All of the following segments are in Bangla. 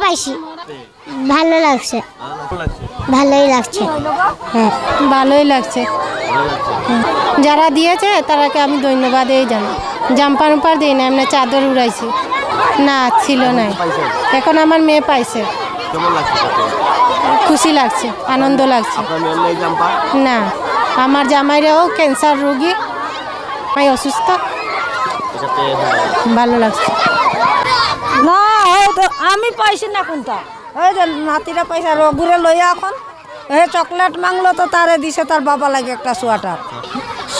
পাইছি। ভালো লাগছে। ভালোই লাগছে। হ্যাঁ। ভালোই লাগছে। হুম। যারা দিয়েছে তারাকে আমি ধন্যবাদই জানাই। জাম্পার উম্পার দিই না এমনি চাদর উড়াইছি। না ছিল নাই। এখন আমার মেয়ে পাইছে? খুশি লাগছে আনন্দ লাগছে। না আমার জামাইরাও ক্যান্সার রোগী। আমি অসুস্থ। হ্যাঁ। ভালো লাগছে। না এই তো আমি পাইছি না কোনটা? এই যে নাতিরা পয়সা রঘুরে লইয়া এখন এই চকলেট মাংলো তো তারে দিছে তার বাবা লাগে একটা সোয়াটার।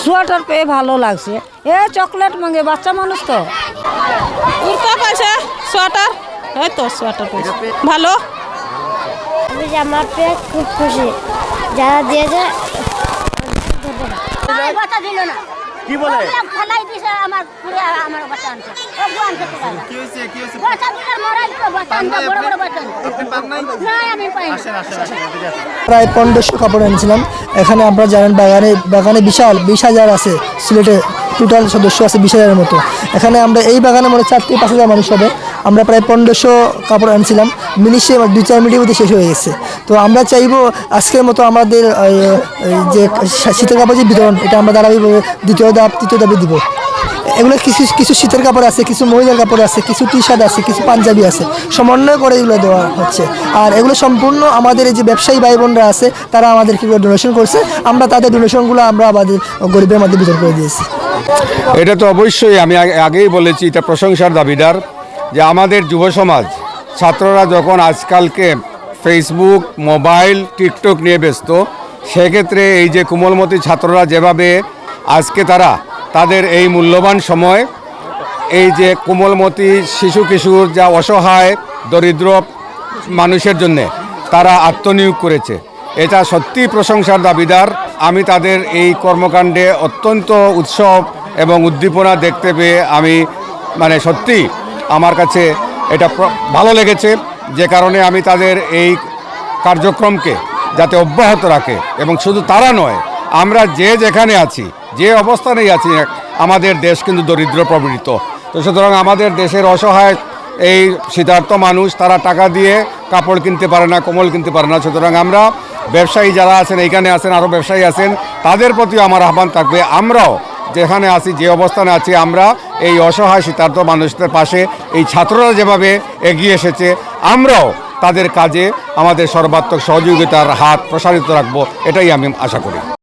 সোয়াটার পেয়ে ভালো লাগছে। এ চকলেট মাঙ্গে বাচ্চা মানুষ তো। কুর্তা পাইছে সোয়েটার? এই তো সোয়েটার পাইছে। ভালো? আমি জামা পেয়ে খুব খুশি। যারা দিয়েছে বাচ্চা দিল না। কি বলে? ফলাই দিছে আমার পুরো আমার বাচ্চা ও কি হইছে কি হইছে মরাই তো বাচ্চা বড় বড় বাচ্চা। না আমি পাই। প্রায় পনেরোশো কাপড় এনেছিলাম। এখানে আমরা জানেন বাগানে বাগানে বিশাল বিশ হাজার আছে সিলেটে। টোটাল সদস্য আছে বিশ হাজারের মতো। এখানে আমরা এই বাগানে মনে চারটি চার থেকে পাঁচ হাজার মানুষ হবে। আমরা প্রায় পনেরোশো কাপড় আনছিলাম। মিনিশে দু চার মিনিটের মধ্যে শেষ হয়ে গেছে। তো আমরা চাইব আজকের মতো আমাদের যে শীতের কাপড় যে বিতরণ, এটা আমরা ধারাবাহিকভাবে দ্বিতীয় ধাপ, তৃতীয় ধাপে দিব। এগুলো কিছু কিছু শীতের কাপড় আছে, কিছু মহিলার কাপড় আছে, কিছু টি শার্ট আছে, কিছু পাঞ্জাবি আছে। সমন্বয় করে এগুলো দেওয়া হচ্ছে। আর এগুলো সম্পূর্ণ আমাদের এই যে ব্যবসায়ী ভাই বোনরা আছে, তারা আমাদেরকে ডোনেশন করছে। আমরা তাদের ডোনেশনগুলো আমরা আমাদের গরিবের মধ্যে বিতরণ করে দিয়েছি। এটা তো অবশ্যই, আমি আগেই বলেছি, এটা প্রশংসার দাবিদার। যে আমাদের যুব সমাজ, ছাত্ররা যখন আজকালকে ফেসবুক মোবাইল টিকটক নিয়ে ব্যস্ত, সেক্ষেত্রে এই যে কোমলমতি ছাত্ররা যেভাবে আজকে তারা তাদের এই মূল্যবান সময়, এই যে কোমলমতি শিশু কিশোর যা অসহায়, দরিদ্র মানুষের জন্যে তারা আত্মনিয়োগ করেছে। এটা সত্যি প্রশংসার দাবিদার। আমি তাদের এই কর্মকাণ্ডে অত্যন্ত উৎসব এবং উদ্দীপনা দেখতে পেয়ে আমি মানে সত্যি আমার কাছে এটা ভালো লেগেছে যে কারণে আমি তাদের এই কার্যক্রমকে যাতে অব্যাহত রাখে এবং শুধু তারা নয়, আমরা যে যেখানে আছি, যে অবস্থানেই আছি, আমাদের দেশ কিন্তু দরিদ্র প্রবৃত্ত। তো সুতরাং আমাদের দেশের অসহায় এই শীতার্থ মানুষ, তারা টাকা দিয়ে কাপড় কিনতে পারে না, কোমল কিনতে পারে না। সুতরাং আমরা ব্যবসায়ী যারা আছেন, এইখানে আছেন আরও ব্যবসায়ী আছেন, তাদের প্রতিও আমার আহ্বান থাকবে। আমরাও যেখানে আছি, যে অবস্থানে আছি, আমরা এই অসহায় শীতার্থ মানুষদের পাশে এই ছাত্ররা যেভাবে এগিয়ে এসেছে, আমরাও তাদের কাজে আমাদের সর্বাত্মক সহযোগিতার হাত প্রসারিত রাখব, এটাই আমি আশা করি।